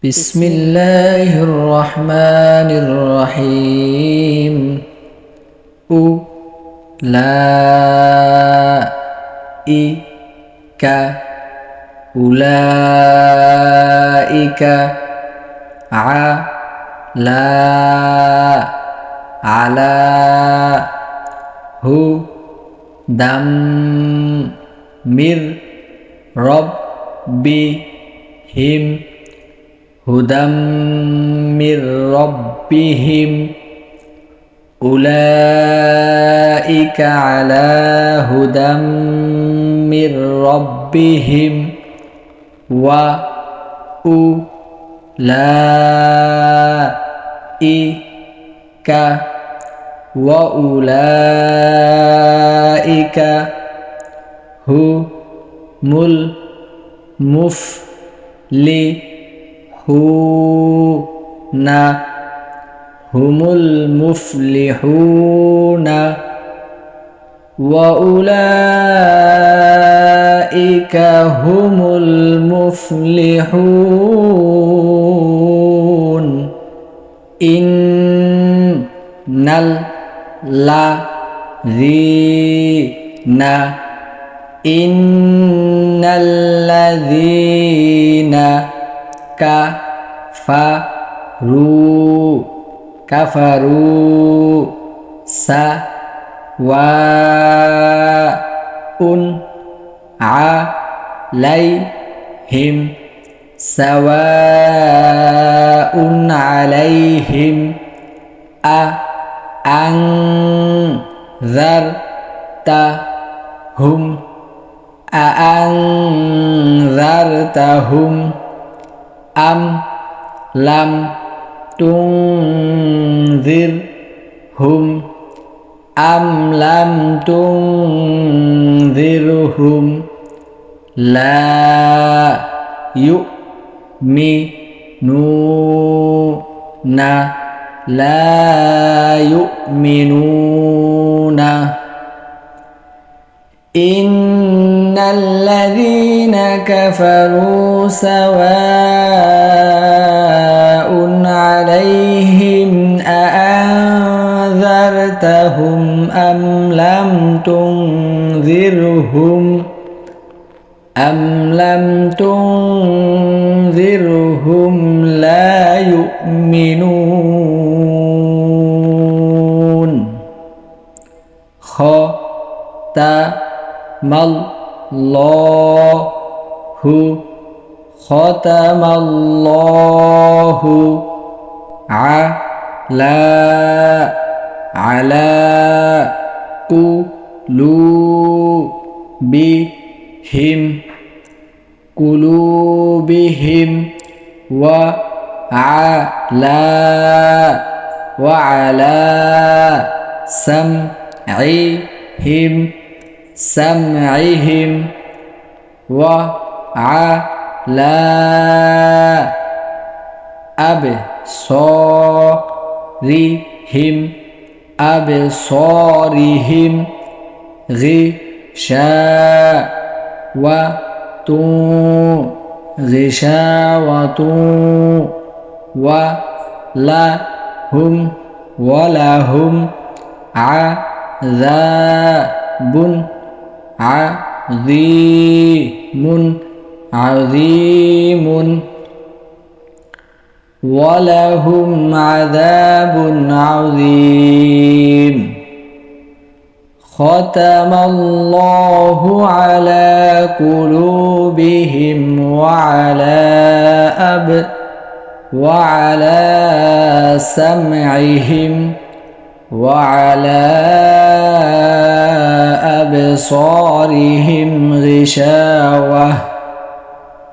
بسم الله الرحمن الرحيم. أولئك أولئك على على هو دم مر ربهم هدى من ربهم أولئك على هدى من ربهم وأولئك وأولئك هم المفلحون هم المفلحون وأولئك هم المفلحون إن الذين إن الذين كفروا كفروا سواء عليهم سواء عليهم أأنذرتهم أأنذرتهم আম লাম তুংজির হুম আম লাম তুংজির হুম লা ইউ মি নু না লা ইউমিনুনা ইন كفروا سواء عليهم أأنذرتهم أم لم تنذرهم أم لم تنذرهم لا يؤمنون ختم الله ختم الله على على قلوبهم قلوبهم وعلى وعلى سمعهم سمعهم وعلى أبصارهم أبصارهم غشاوة غشاوة ولهم ولهم عذاب عظيم عظيم ولهم عذاب عظيم. ختم الله على قلوبهم وعلى أب وعلى سمعهم وعلى أبصارهم غشاوة.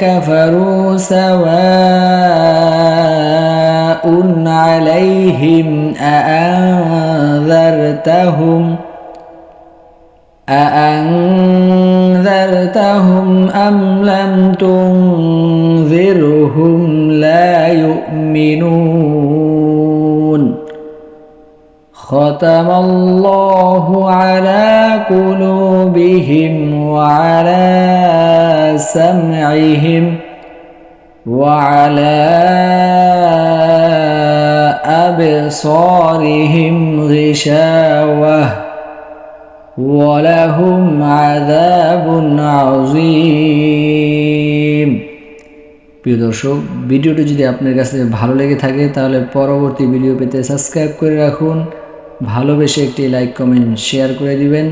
كفروا سواء عليهم أأنذرتهم أأنذرتهم أم لم تنذرهم لا يؤمنون ختم الله على قلوبهم وعلى سمعهم وعلى أبصارهم غشاوة ولهم عذاب عظيم প্রিয় দর্শক ভিডিওটি যদি আপনার কাছে ভালো লেগে থাকে তাহলে পরবর্তী ভিডিও পেতে সাবস্ক্রাইব করে রাখুন ভালোবেসে একটি লাইক কমেন্ট শেয়ার করে দিবেন।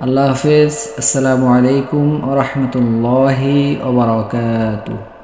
আল্লাহ হাফেজ। আসসালামু আলাইকুম রহমতুল্লাহি ওবরাকাতুহ